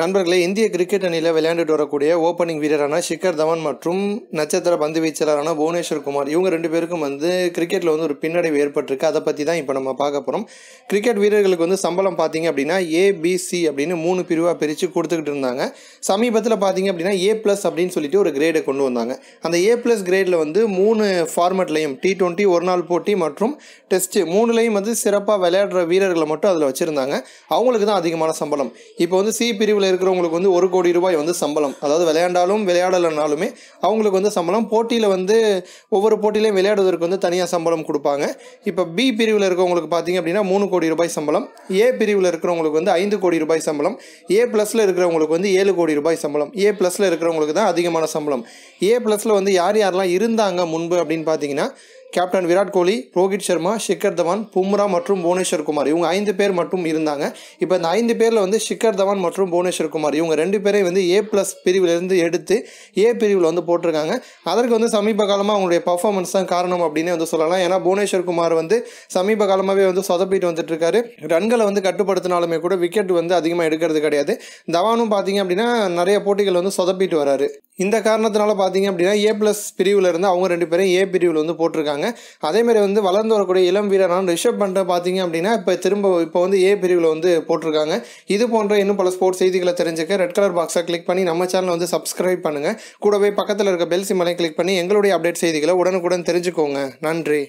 நண்பர்களே இந்திய கிரிக்கெட் அணியில் விளையாண்டுட்டு வரக்கூடிய ஓப்பனிங் வீரரான ஷிகர் தவன் மற்றும் நட்சத்திர பந்து வீச்சாளரான புவனேஸ்வர் குமார் இவங்க ரெண்டு பேருக்கும் வந்து கிரிக்கெட்டில் வந்து ஒரு பின்னடைவு ஏற்பட்டிருக்கு. அதை பற்றி தான் இப்போ நம்ம பார்க்க போகிறோம் கிரிக்கெட் வீரர்களுக்கு வந்து சம்பளம் பார்த்தீங்க அப்படின்னா ஏபிசி அப்படின்னு மூணு பிரிவாக பிரித்து கொடுத்துக்கிட்டு இருந்தாங்க. சமீபத்தில் பார்த்தீங்க அப்படின்னா ஏ ப்ளஸ் அப்படின்னு சொல்லிட்டு ஒரு கிரேடை கொண்டு வந்தாங்க. அந்த ஏ ப்ளஸ் கிரேடில் வந்து மூணு ஃபார்மேட்லையும் டி டுவெண்ட்டி ஒரு நாள் போட்டி மற்றும் டெஸ்ட்டு மூணுலேயும் வந்து சிறப்பாக விளையாடுற வீரர்களை மட்டும் அதில் வச்சுருந்தாங்க. அவங்களுக்கு தான் அதிகமான சம்பளம். இப்போ வந்து சி பிரிவில் இருக்கிறவங்களுக்கு வந்து ஒரு கோடி ரூபாய் வந்து சம்பளம். அதாவது விளையாண்டாலும் விளையாடலைனாலுமே அவங்களுக்கு வந்து சம்பளம். போட்டியில் வந்து ஒவ்வொரு போட்டியிலையும் விளையாடுவதற்கு வந்து தனியாக சம்பளம் கொடுப்பாங்க. இப்போ பி பிரிவில் இருக்கிறவங்களுக்கு பார்த்தீங்க அப்படின்னா மூணு கோடி ரூபாய் சம்பளம். ஏ பிரிவில் இருக்கிறவங்களுக்கு வந்து ஐந்து கோடி ரூபாய் சம்பளம். ஏ ப்ளஸில் இருக்கிறவங்களுக்கு வந்து ஏழு கோடி ரூபாய் சம்பளம். ஏ ப்ளஸில் இருக்கிறவங்களுக்கு தான் அதிகமான சம்பளம். ஏ ப்ளஸில் வந்து யார் யாரெல்லாம் இருந்தாங்க முன்பு அப்படின்னு பார்த்தீங்கன்னா கேப்டன் விராட் கோலி ரோஹித் சர்மா ஷிக்கர் தவான் பும்ரா மற்றும் புவனேஸ்வர் குமார். இவங்க ஐந்து பேர் மட்டும் இருந்தாங்க. இப்போ இந்த ஐந்து பேரில் வந்து ஷிக்கர் தவான் மற்றும் புவனேஸ்வர் குமார். இவங்க ரெண்டு பேரையும் வந்து ஏ ப்ளஸ் பிரிவிலிருந்து எடுத்து ஏ பிரிவில் வந்து போட்டிருக்காங்க. அதற்கு வந்து சமீப காலமாக அவங்களுடைய பர்ஃபார்மன்ஸ் தான் காரணம் அப்படின்னு வந்து சொல்லலாம். ஏன்னா புவனேஸ்வர் குமார் வந்து சமீப காலமாகவே வந்து சொதப்பிட்டு வந்துட்டு இருக்காரு ரன்களை வந்து கட்டுப்படுத்தினாலுமே கூட விக்கெட் வந்து அதிகமாக எடுக்கிறது கிடையாது. தவானும் பார்த்தீங்க அப்படின்னா நிறைய போட்டிகள் வந்து சொதப்பிட்டு வராரு. இந்த காரணத்தினால பார்த்தீங்க அப்படின்னா ஏ ப்ளஸ் பிரிவில் இருந்து அவங்க ரெண்டு பேரும் ஏ பிரிவில் வந்து போட்டிருக்காங்க. அதேமாதிரி வந்து வளர்ந்து வரக்கூடிய இளம் வீரரான ரிஷப் பண்ணுற பார்த்தீங்க அப்படின்னா இப்போ திரும்ப இப்போ வந்து ஏ பிரிவில் வந்து போட்டிருக்காங்க. இது போன்ற இன்னும் பல ஸ்போர்ட்ஸ் செய்திகளை தெரிஞ்சுக்க ரெட் கலர் பாக்ஸை கிளிக் பண்ணி நம்ம சேனலை வந்து சப்ஸ்கிரைப் பண்ணுங்கள் கூடவே பக்கத்தில் இருக்க பெல் சிம்மலை கிளிக் பண்ணி எங்களுடைய அப்டேட் செய்திகளை உடனுக்குடன் தெரிஞ்சுக்கோங்க. நன்றி.